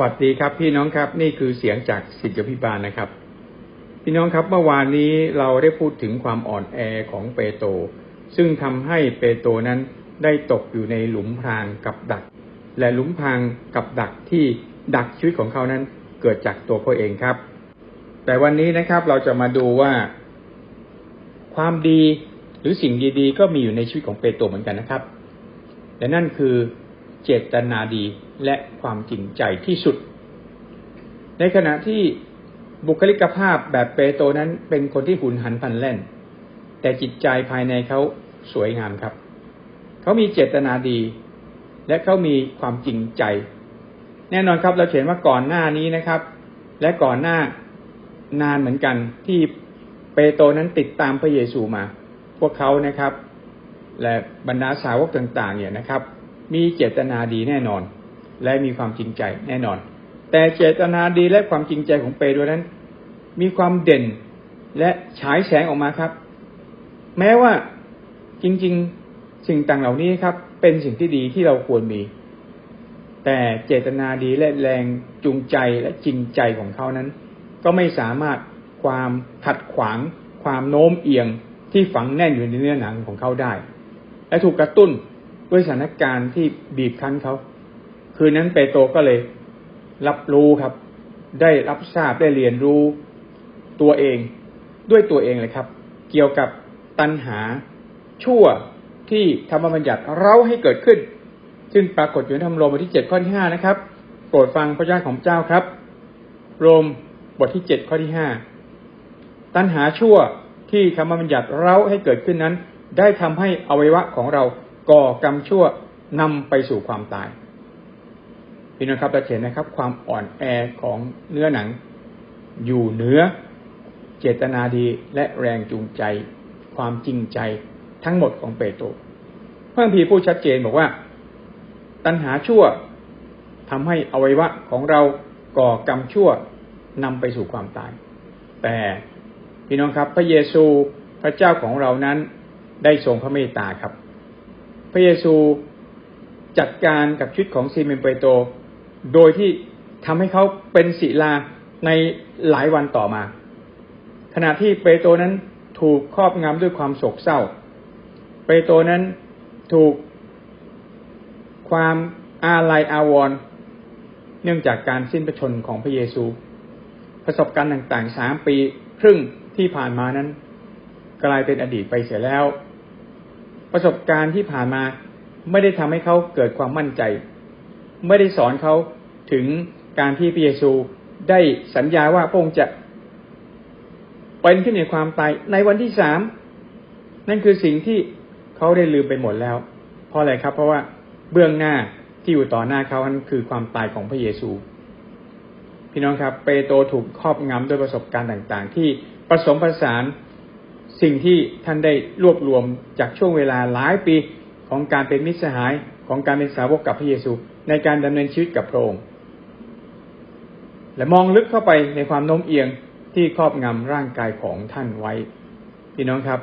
วัสดีครับพี่น้องครับนี่คือเสียงจากสิทธิพิบาลนะครับ พี่น้องครับเมื่อวานนี้เราได้พูดถึงความอ่อนแอของเปโตรซึ่งทำให้เปโตรนั้นได้ตกอยู่ในหลุมพรางกับดัก และหลุมพรางกับดักที่ดักชีวิตของเขานั้นเกิดจากตัวเขาเองครับ แต่วันนี้นะครับเราจะมาดูว่าความดีหรือสิ่งดีๆ ก็มีอยู่ในชีวิตของเปโตรเหมือนกันนะครับ และนั่นคือเจตนาดี และความจริงใจที่สุด ในขณะที่บุคลิกภาพแบบเปโตนั้นเป็นคนที่หุนหันพันแล่น แต่จิตใจภายในเขาสวยงามครับ เขามีเจตนาดี และเขามีความจริงใจ แน่นอนครับเราเห็นว่าก่อนหน้านี้นะครับ และก่อนหน้านานเหมือนกันที่เปโตนั้นติดตามพระเยซูมา พวกเขานะครับ และบรรดาสาวกต่าง ๆ เนี่ยนะครับ มีเจตนาดีแน่นอน และมีความจริงใจแน่นอน แต่เจตนาดีและความจริงใจของเปโตรนั้น มีความเด่นและฉายแสงออกมาครับ แม้ว่าจริงๆสิ่งต่างเหล่านี้ครับ เป็นสิ่งที่ดีที่เราควรมี แต่เจตนาดีและแรงจูงใจและจริงใจของเขานั้น ก็ไม่สามารถความขัดขวาง ความโน้มเอียงที่ฝังแน่นอยู่ในเนื้อหนังของเขาได้ และถูกกระตุ้นด้วยสถานการณ์ที่บีบคั้นเขา คืนนั้นเปโตรก็เลย รับรู้ครับ ได้รับทราบได้เรียนรู้ตัวเอง ด้วยตัวเองเลยครับ เกี่ยวกับตัณหาชั่วที่ธรรมบัญญัติเราให้เกิดขึ้น ซึ่งปรากฏอยู่ในธรรมโรมบทที่เจ็ดข้อที่ห้านะครับ โปรดฟังพระเจ้าของเจ้าครับ โรมบทที่เจ็ดข้อที่ห้าตัณหาชั่วที่ธรรมบัญญัติเราให้เกิดขึ้นนั้น ได้ทำให้อวัยวะของเราก่อกรรมชั่วนำไปสู่ความตาย พี่น้องครับเราเห็นนะครับ ความอ่อนแอของเนื้อหนัง อยู่เหนือเจตนาดีและแรงจูงใจ ความจริงใจทั้งหมดของเปโตรเพิ่มพีพูดชัดเจนบอกว่า ตัณหาชั่วทำให้อวัยวะของเราก่อกรรมชั่วนำไปสู่ความตาย แต่พี่น้องครับ พระเยซูพระเจ้าของเรานั้นได้ทรงพระเมตตาครับ พระเยซูจัดการกับชีวิตของซีเมนเปโตร โดยที่ทำให้เขาเป็นศิลาในหลายวันต่อมา ขณะที่เปโตรนั้นถูกครอบงำด้วยความโศกเศร้า เปโตรนั้นถูกความอาลัยอาวรณ์เนื่องจากการสิ้นพระชนของพระเยซู ประสบการณ์ต่างๆสามปีครึ่งที่ผ่านมานั้น กลายเป็นอดีตไปเสียแล้ว ประสบการณ์ที่ผ่านมาไม่ได้ทำให้เขาเกิดความมั่นใจ ไม่ได้สอนเขาถึงการที่พระเยซูได้สัญญาว่าพระองค์จะเป็นขึ้นในความตายในวันที่สามนั่นคือสิ่งที่เขาได้ลืมไปหมดแล้ว เพราะอะไรครับ เพราะว่าเบื้องหน้าที่อยู่ต่อหน้าเขานั้นคือความตายของพระเยซู พี่น้องครับ เปโตรถูกครอบงำด้วยประสบการณ์ต่างๆ ที่ผสมผสานสิ่งที่ท่านได้รวบรวมจากช่วงเวลาหลายปีของการเป็นมิตรสหายของการเป็นสาวกกับพระเยซู ในการดำเนินชีวิตกับพระองค์และมองลึกเข้าไปในความโน้มเอียงที่ครอบงำร่างกายของท่านไว้ พี่น้องครับ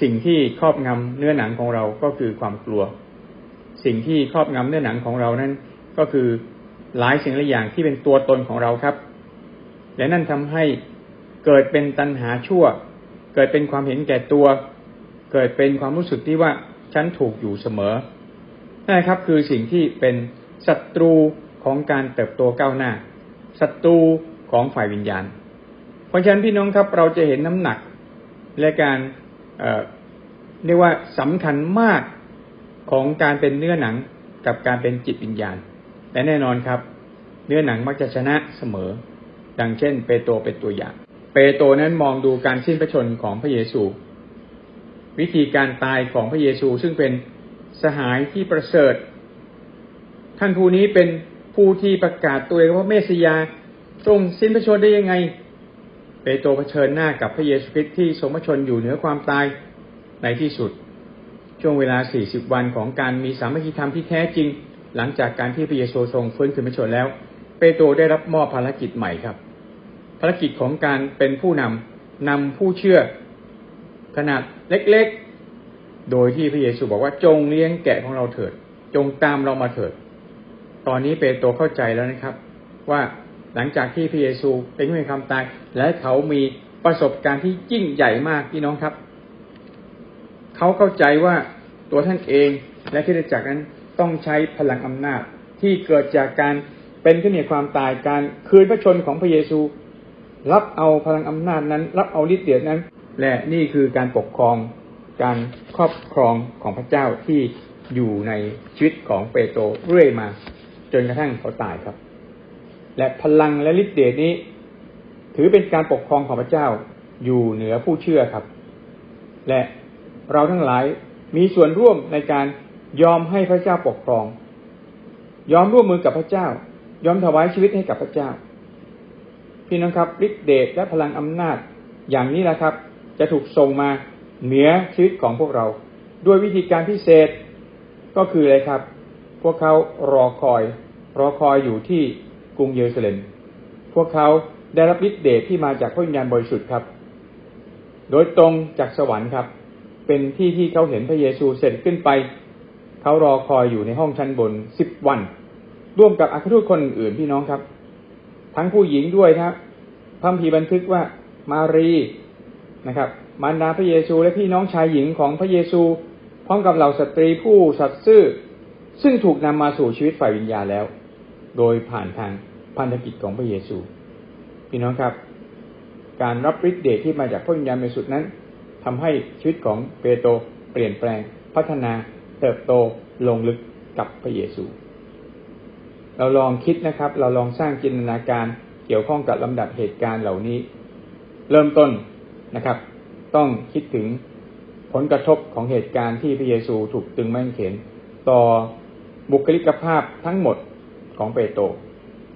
สิ่งที่ครอบงำเนื้อหนังของเราก็คือความกลัว สิ่งที่ครอบงำเนื้อหนังของเรานั้น ก็คือหลายสิ่งหลายอย่างที่เป็นตัวตนของเราครับ และนั่นทำให้เกิดเป็นตัณหาชั่ว เกิดเป็นความเห็นแก่ตัว เกิดเป็นความรู้สึกที่ว่าฉันถูกอยู่เสมอ นั่นครับ คือสิ่งที่เป็นศัตรูของการเติบโตก้าวหน้าศัตรูของฝ่ายวิญญาณ เพราะฉะนั้นพี่น้องครับเราจะเห็นน้ำหนักและการเเรียกว่าสำคัญมากของการเป็นเนื้อหนังกับการเป็นจิตวิญญาณและแน่นอนครับ เนื้อหนังมักจะชนะเสมอ ดังเช่น เปโตรเป็นตัวอย่าง เปโตรนั้นมองดูการสิ้นพระชนของพระเยซู วิธีการตายของพระเยซูซึ่งเป็น สหายที่ประเสริฐ ท่านผู้นี้เป็นผู้ที่ประกาศตัวเองว่าเมสยาทรงสิ้นพระชนได้ยังไง เปโตรเผชิญหน้ากับพระเยซูคริสต์ที่ทรงพระชนอยู่เหนือความตายในที่สุด ช่วงเวลา 40 วันของการมีสามัคคีธรรมที่แท้จริง หลังจากการที่พระเยซูทรงฟื้นขึ้นพระชนแล้ว เปโตรได้รับมอบภารกิจใหม่ครับ ภารกิจของการเป็นผู้นำนำผู้เชื่อ ขนาดเล็กๆ โดยที่พระเยซูบอกว่าจงเลี้ยงแกะของเราเถิด จงตามเรามาเถิด ตอนนี้เปโตรเข้าใจแล้วนะครับ ว่าหลังจากที่พระเยซูเป็นผู้มีความตาย และเขามีประสบการณ์ที่ยิ่งใหญ่มากพี่น้องครับ เขาเข้าใจว่าตัวท่านเองและคริสตจักรนั้นต้องใช้พลังอำนาจที่เกิดจากการเป็นขึ้นในความตายการคืนพระชนของพระเยซู รับเอาพลังอำนาจนั้น รับเอาฤทธิ์เดชนั้น และนี่คือการปกครอง การครอบครองของพระเจ้าที่อยู่ในชีวิตของเปโตรเรื่อยมา จนกระทั่งเขาตายครับ และพลังและฤทธิ์เดชนี้ ถือเป็นการปกครองของพระเจ้าอยู่เหนือผู้เชื่อครับ และเราทั้งหลายมีส่วนร่วมในการยอมให้พระเจ้าปกครอง ยอมร่วมมือกับพระเจ้า ยอมถวายชีวิตให้กับพระเจ้า พี่น้องครับฤทธิเดชและพลังอำนาจอย่างนี้แหละครับ จะถูกส่งมา เหนือชีวิตของพวกเรา ด้วยวิธีการพิเศษก็คืออะไรครับ พวกเขารอคอย รอคอยอยู่ที่กรุงเยรูซาเล็ม พวกเขาได้รับฤทธิ์เดชที่มาจากพระวิญญาณบริสุทธิ์ครับ โดยตรงจากสวรรค์ครับ เป็นที่ที่เขาเห็นพระเยซูเสร็จขึ้นไป เขารอคอยอยู่ในห้องชั้นบนสิบวัน ร่วมกับอัครทูตคนอื่นพี่น้องครับ ทั้งผู้หญิงด้วยครับพระพีบันทึกว่ามารีนะครับ มารดาพระเยซูและพี่น้องชายหญิงของพระเยซู พร้อมกับเหล่าสตรีผู้สัตย์ซื่อ ซึ่งถูกนำมาสู่ชีวิตฝ่ายวิญญาณแล้ว โดยผ่านทางพันธกิจของพระเยซู พี่น้องครับ การรับฤทธิ์เดชที่มาจากพระวิญญาณบริสุทธิ์นั้นทำให้ชีวิตของเปโตรเปลี่ยนแปลง พัฒนาเติบโตลงลึกกับพระเยซู เราลองคิดนะครับ เราลองสร้างจินตนาการเกี่ยวข้องกับลำดับเหตุการณ์เหล่านี้ เริ่มต้นนะครับ ต้องคิดถึงผลกระทบของเหตุการณ์ที่พระเยซูถูกตึงแม่งเขนต่อบุคลิกภาพทั้งหมดของเปโตร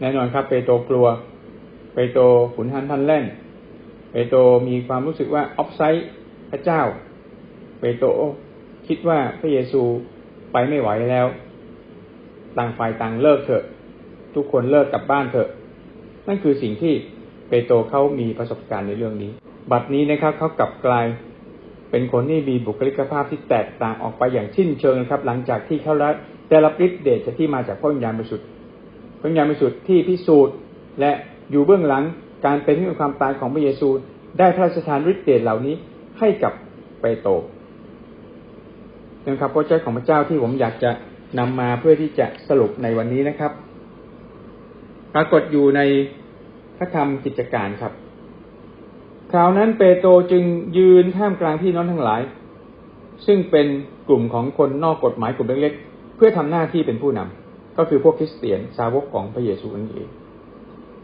แน่นอนครับ เปโตรกลัว เปโตรขุนหันพันแล่น เปโตรมีความรู้สึกว่าออฟไซด์พระเจ้า เปโตรคิดว่าพระเยซูไปไม่ไหวแล้ว ต่างฝ่ายต่างเลิกเถอะ ทุกคนเลิกกลับบ้านเถอะ นั่นคือสิ่งที่เปโตรเขามีประสบการณ์ในเรื่องนี้ บัดนี้นะครับเขากลับกลายเป็นคนที่มีบุคลิกภาพที่แตกต่างออกไปอย่างชิ้นเชิงนะครับ หลังจากที่เขาได้รับฤทธิ์เดชที่มาจากพระวิญญาณบริสุทธิ์พระวิญญาณบริสุทธิ์ที่พิสูจน์ และอยู่เบื้องหลังการเป็นที่ความตายของพระเยซู ได้พระราชทานฤทธิ์เดชเหล่านี้ให้กับเปโตรนะครับพระเจ้าของพระเจ้าที่ผมอยากจะนำมาเพื่อที่จะสรุปในวันนี้นะครับ ปรากฏอยู่ในพระธรรมกิจการครับ คราวนั้นเปโตรจึงยืนท่ามกลางพี่น้องทั้งหลาย ซึ่งเป็นกลุ่มของคนนอกกฎหมายกลุ่มเล็กๆ เพื่อทำหน้าที่เป็นผู้นำก็คือพวกคริสเตียนสาวกของพระเยซูนั่นเอง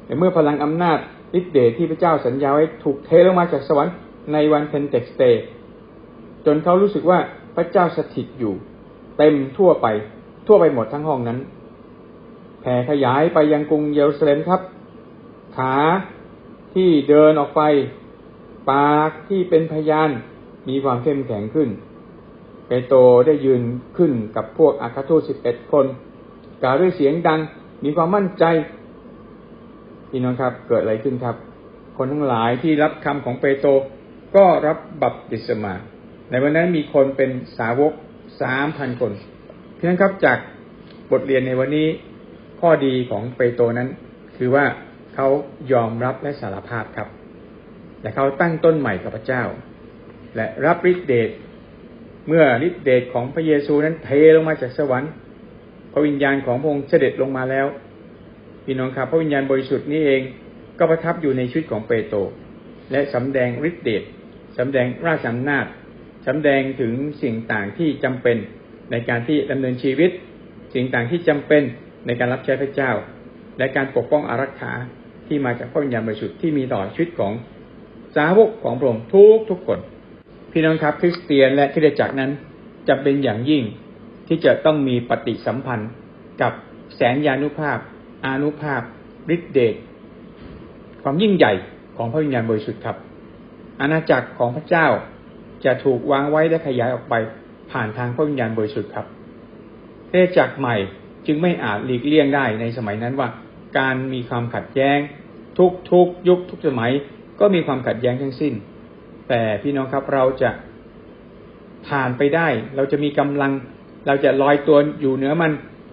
แต่เมื่อพลังอำนาจฤทธิ์เดชที่พระเจ้าสัญญาไว้ถูกเทลงมาจากสวรรค์ในวันเพนเทคสเตจนเขารู้สึกว่าพระเจ้าสถิตอยู่ เต็มทั่วไป ทั่วไปหมดทั้งห้องนั้นแผ่ขยายไปยังกรุงเยรูซาเล็มครับ ขาที่เดินออกไป ปากที่เป็นพยานมีความเข้มแข็งขึ้นเปโตรได้ยืนขึ้นกับพวกอาคาทูสิบเอ็ดคนกล่าวด้วยเสียงดังมีความมั่นใจพี่น้องครับเกิดอะไรขึ้นครับ คนทั้งหลายที่รับคำของเปโตรก็รับบัพติศมา ในวันนั้นมีคนเป็นสาวกสามพันคนพี่น้องครับจากบทเรียนในวันนี้ข้อดีของเปโตรนั้น คือว่าเขายอมรับและสารภาพครับ และเขาตั้งต้นใหม่กับพระเจ้า และรับฤทธิเดชเมื่อฤทธิเดชของพระเยซูนั้นเทลงมาจากสวรรค์พระวิญญาณของพระองค์เสด็จลงมาแล้วพี่น้องครับพระวิญญาณบริสุทธิ์นี้เองก็ประทับอยู่ในชีวิตของเปโตรและสำแดงฤทธิเดชสำแดงราชอำนาจสำแดงถึงสิ่งต่างที่จำเป็นในการที่ดำเนินชีวิต สิ่งต่างที่จำเป็นในการรับใช้พระเจ้า และการปกป้องอารักขาที่มาจากพระวิญญาณบริสุทธิ์ที่มีต่อชีวิตของ สาวกของพระองค์ทุกทุกคน พี่น้องครับคริสเตียนและคริสตจักรนั้นจะเป็นอย่างยิ่งที่จะต้องมีปฏิสัมพันธ์กับแสนยานุภาพ อานุภาพฤทธิเดชความยิ่งใหญ่ของพระวิญญาณบริสุทธิ์ครับ อาณาจักรของพระเจ้าจะถูกวางไว้และขยายออกไปผ่านทางพระวิญญาณบริสุทธิ์ครับเทจักรใหม่จึงไม่อาจหลีกเลี่ยงได้ในสมัยนั้นว่า การมีความขัดแย้งทุกทุกยุคทุกสมัย ก็มีความขัดแย้งทั้งสิ้น แต่พี่น้องครับเราจะผ่านไปได้ เราจะมีกำลัง เราจะลอยตัวอยู่เหนือมัน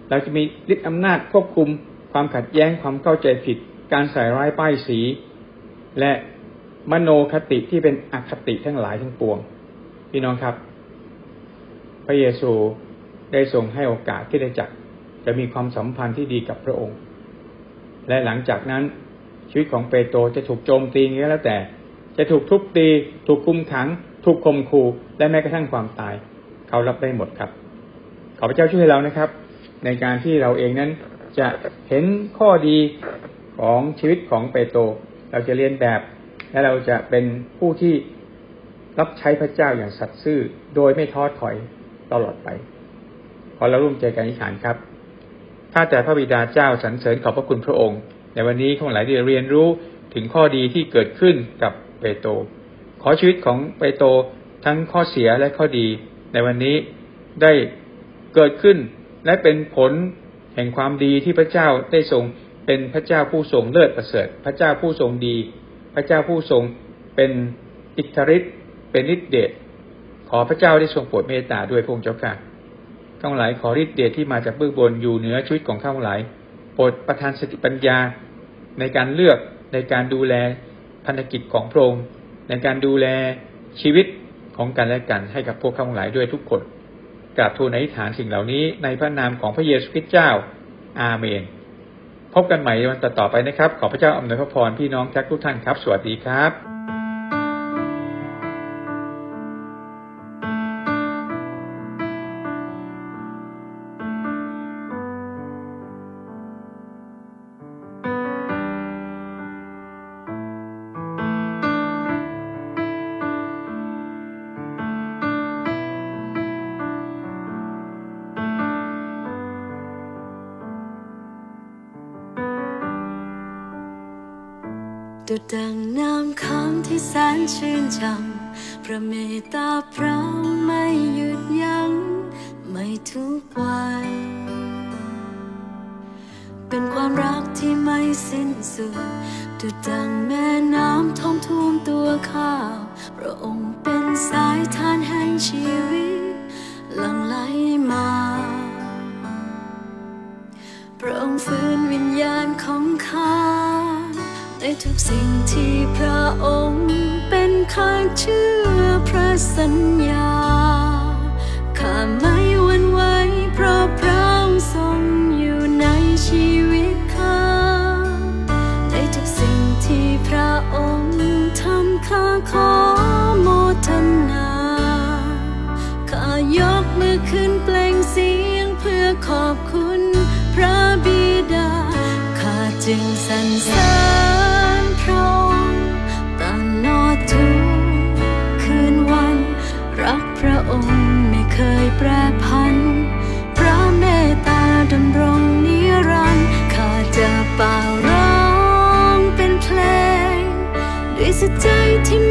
เราจะมีฤทธิ์อำนาจควบคุม ความขัดแย้งความเข้าใจผิด การใส่ร้ายป้ายสี และมโนคติที่เป็นอคติทั้งหลายทั้งปวง พี่น้องครับ พระเยซูได้ทรงให้โอกาสที่ได้จักจะมีความสัมพันธ์ที่ดีกับพระองค์ และหลังจากนั้น ชีวิตของเปโตรจะถูกโจมตีก็แล้วแต่ จะถูกทุบตี ถูกคุมขัง ถูกข่มขู่และแม้กระทั่งความตาย เขารับได้หมดครับ ขอพระเจ้าช่วยเรานะครับ ในการที่เราเองนั้นจะเห็นข้อดีของชีวิตของเปโตรเราจะเรียนแบบ และเราจะเป็นผู้ที่รับใช้พระเจ้าอย่างสัตย์ซื่อ โดยไม่ท้อถอยตลอดไป ขอเราร่วมใจกันอธิษฐานครับข้าแต่พระบิดาเจ้าสรรเสริญขอบพระคุณพระองค์ ในวันนี้ข้าพเจ้าได้เรียนรู้ถึงข้อดีที่เกิดขึ้นกับเปโตรขอชีวิตของเปโตรทั้งข้อเสียและข้อดี ในวันนี้ได้เกิดขึ้น และเป็นผลแห่งความดีที่พระเจ้าได้ทรงเป็นพระเจ้าผู้ทรงเลิศประเสริฐ พระเจ้าผู้ทรงดี พระเจ้าผู้ทรงเป็นอิทธิฤทธิ์เป็นฤทธิเดชขอพระเจ้าได้ทรงโปรดเมตตาด้วยพระองค์เจ้าค่ะข้าพเจ้าขอฤทธิเดชที่มาจากเบื้องบนอยู่เหนือชีวิตของข้าพเจ้าโปรดประทานสติปัญญา ในการเลือกในการดูแลพันธกิจของพระองค์ในการดูแลชีวิตของกันและกันให้กับพวกข้าพงหลาด้วยทุกคนกราบทูลในฐานสิ่งเหล่านี้ในพระนามของพระเยซูคริสต์เจ้า อาเมน พบกันใหม่ในวันต่อไปนะครับ ขอพระเจ้าอำนวยพระพรพี่น้องทุกท่านครับ สวัสดีครับ ดุดดังน้ำคำที่แสนชื่นช่ำพระเมตตาพระไม่หยุดยัง้งไม่ทุกวัน เป็นความรักที่ไม่สิ้นสุด ดุดดังแม่น้ำท่อมท่วมตัวข้าว พระองค์เป็นสายทานแห่งชีวิตหลั่งไหลมา พระองค์ฟื้นวิญญาณของข้า ในทุกสิ่งที่พระองค์เป็นข้าเชื่อพระสัญญา ด้วยสุ